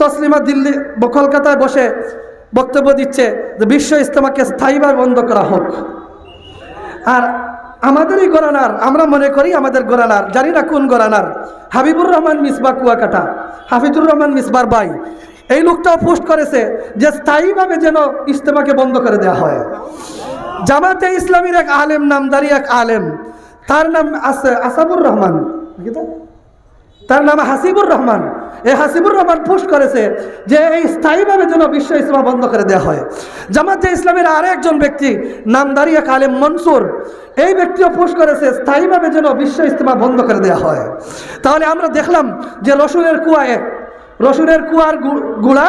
তসলিমা দিল্লি কলকাতায় বসে বক্তব্য দিচ্ছে যে বিশ্ব ইস্তেমাকে স্থায়ীভাবে বন্ধ করা হোক। আর আমাদেরই গোরানার আমরা মনে করি আমাদের গোরানার জানি না কোন গোরানার হাবিবুর রহমান মিসবা কুয়াকাটা, হাফিজুর রহমান মিসবার ভাই এই লোকটাও পোস্ট করেছে যে স্থায়ীভাবে যেন ইস্তেমাকে বন্ধ করে দেওয়া হয়। জামাতে ইসলামীর এক আলেম নামদারি এক আলেম, তার নাম আছে আসাবুর রহমান? তার নাম হাসিবুর রহমান। এই হাসিবুর রহমান পোস্ট করেছে যে এই স্থায়ীভাবে যেন বিশ্ব ইসলাম বন্ধ করে দেওয়া হয়। জামাতে ইসলামের আর একজন ব্যক্তি নামদারি এক আলেম মনসুর, এই ব্যক্তিও পোস্ট করেছে স্থায়ীভাবে যেন বিশ্ব ইস্তেমা বন্ধ করে দেওয়া হয়। তাহলে আমরা দেখলাম যে রসুনের কুয়া এক, রসুনের কুয়ার গুড়া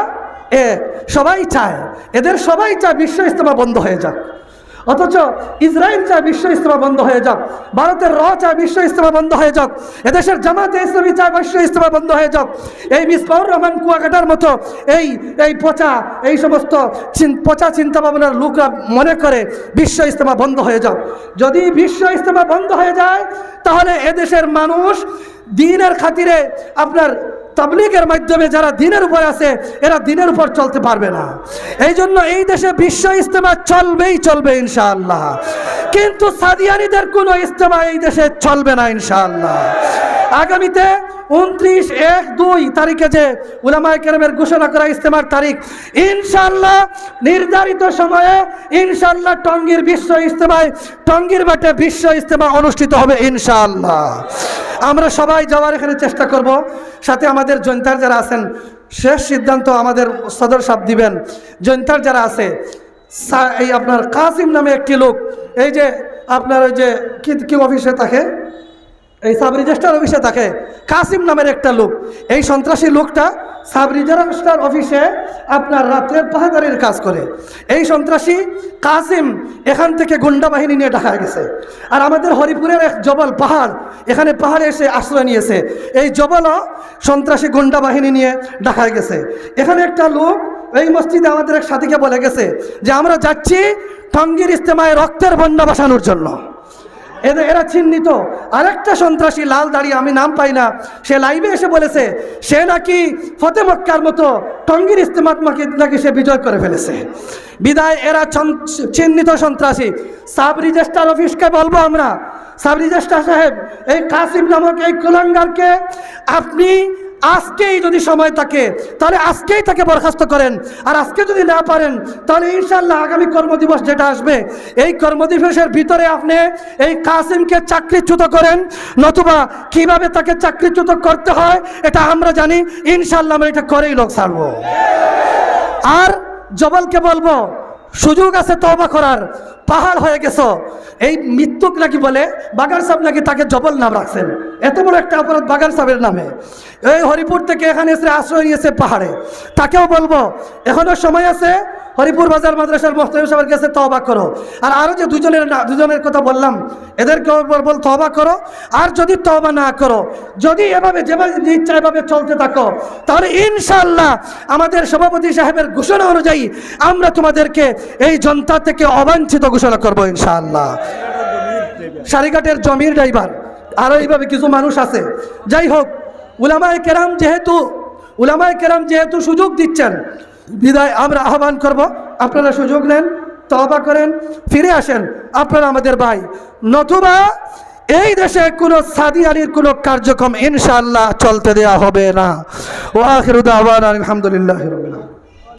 এক, সবাই চায়। এদের সবাই চায় বিশ্ব ইস্তেমা বন্ধ হয়ে যাক। অথচ ইসরায়েল চায় বিশ্ব ইস্তেমা বন্ধ হয়ে যাক, ভারতের র চায় বিশ্ব ইস্তেমা বন্ধ হয়ে যাক, এদেশের জামাতে ইসলামী চায় বিশ্ব ইস্তেমা বন্ধ হয়ে যাক। এই মিসবাউর রহমান কুয়াকাটার মতো এই এই পচা, এই সমস্ত পচা চিন্তা ভাবনার লোকরা মনে করে বিশ্ব ইস্তেমা বন্ধ হয়ে যাক। যদি বিশ্ব ইস্তেমা বন্ধ হয়ে যায়, তাহলে এদেশের মানুষ দিনের খাতিরে আপনার তাবলিগের মাধ্যমে যারা দিনের উপর আছে, এরা দিনের উপর চলতে পারবে না। এই জন্য এই দেশে বিশ্ব ইস্তেমা চলবেই চলবে ইনশাআল্লাহ। কিন্তু সাদিয়ানিদের কোনো ইস্তেমা এই দেশে চলবে না ইনশাআল্লাহ। আগামীতে উনত্রিশ এক দুই তারিখে যে উলামায় কেরামের ঘোষণা করা ইস্তেমার তারিখ ইনশাল্লাহ নির্ধারিত সময়ে ইনশাল্লাহ টঙ্গীর বিশ্ব ইস্তেমায় টঙ্গীর মাঠে বিশ্ব ইস্তেমা অনুষ্ঠিত হবে ইনশাআল্লাহ। আমরা সবাই যাওয়ার এখানে চেষ্টা করব। সাথে আমাদের জৈন্তার যারা আছেন, শেষ সিদ্ধান্ত আমাদের সদর সাপ দিবেন। জৈন্তার যারা আছে এই আপনার কাসিম নামে একটি লোক, এই যে আপনার ওই যে কি কি অফিসে থাকে? এই সাব রেজিস্টার অফিসে থাকে। কাসিম নামের একটা লোক। এই সন্ত্রাসী লোকটা সাব রেজিস্ট্রার অফিসে আপনার রাত্রের পাহাদারির কাজ করে, এই সন্ত্রাসী কাসিম এখান থেকে গুন্ডা বাহিনী নিয়ে ঢাকা গেছে। আর আমাদের হরিপুরের এক জবল পাহাড়, এখানে পাহাড়ে এসে আশ্রয় নিয়েছে। এই জবলও সন্ত্রাসী গুন্ডা বাহিনী নিয়ে ঢাকায় গেছে। এখানে একটা লোক এই মসজিদে আমাদের এক সাথীকে বলে গেছে যে, আমরা যাচ্ছি টঙ্গির ইস্তেমায় রক্তের বন্যা বাসানোর জন্য। এদের এরা চিহ্নিত। আরেকটা সন্ত্রাসী লাল দাঁড়িয়ে আমি নাম পাই না, সে লাইভে এসে বলেছে, সে নাকি ফতে মক্কার মতো টঙ্গির ইস্তেমাতমাকে নাকি সে বিজয় করে ফেলেছে। বিদায়, এরা চিহ্নিত সন্ত্রাসী। সাব রেজিস্ট্রার অফিসকে বলব আমরা? সাব রেজিস্ট্রার সাহেব, এই কাসিম নামক এই কুলাঙ্গারকে আপনি আজকেই যদি সময় থাকে, তাহলে আজকেই তাকে বরখাস্ত করেন। আর আজকে যদি না পারেন, তাহলে ইনশাল্লাহ আগামী কর্মদিবস যেটা আসবে, এই কর্মদিবসের ভিতরে আপনি এই কাসিমকে চাকরিচ্যুত করেন, নতুবা কীভাবে তাকে চাকরিচ্যুত করতে হয়, এটা আমরা জানি। ইনশাল্লাহ আমরা এটা করেই লোক ছাড়বো। আর জবলকে বলব সুযোগ আছে তবা করার। পাহাড় হয়ে গেছ। এই মৃত্যুক নাকি বলে বাগার সাহেব নাকি তাকে জবল নাম রাখছেন। এত বড় একটা অপরাধ বাগার সাহেবের নামে। এই হরিপুর থেকে এখানে এসে আশ্রয় নিয়েছে পাহাড়ে। তাকেও বলব, এখনও সময় আছে হরিপুর বাজার মাদ্রাসার মোস্তাহিম সাহেবের কাছে তবা করো। আর আরও যে দুজনের দুজনের কথা বললাম এদেরকে বল তবা করো। আর যদি তবা না করো, যদি এভাবে যেভাবে ইচ্ছা এভাবে চলতে থাকো, তাহলে ইনশাল্লাহ আমাদের সভাপতি সাহেবের ঘোষণা অনুযায়ী আমরা তোমাদেরকে এই জনতা থেকে অবাঞ্ছিত ঘোষণা করব ইনশাআল্লাহ। সারিঘাটের জমির ড্রাইভার আরও এইভাবে কিছু মানুষ আছে। যাই হোক, উলামায় কেরাম যেহেতু উলামায় কেরাম যেহেতু সুযোগ দিচ্ছেন বিদায় আমরা আহ্বান করব। আপনারা সুযোগ নেন তবা করেন, ফিরে আসেন। আপনারা আমাদের ভাই। নতুবা এই দেশে কোন সাদি আলীর কোনো কার্যক্রম ইনশাআল্লাহ চলতে দেয়া হবে না। ও আখিরুদ্দাওয়ান আলহামদুলিল্লাহ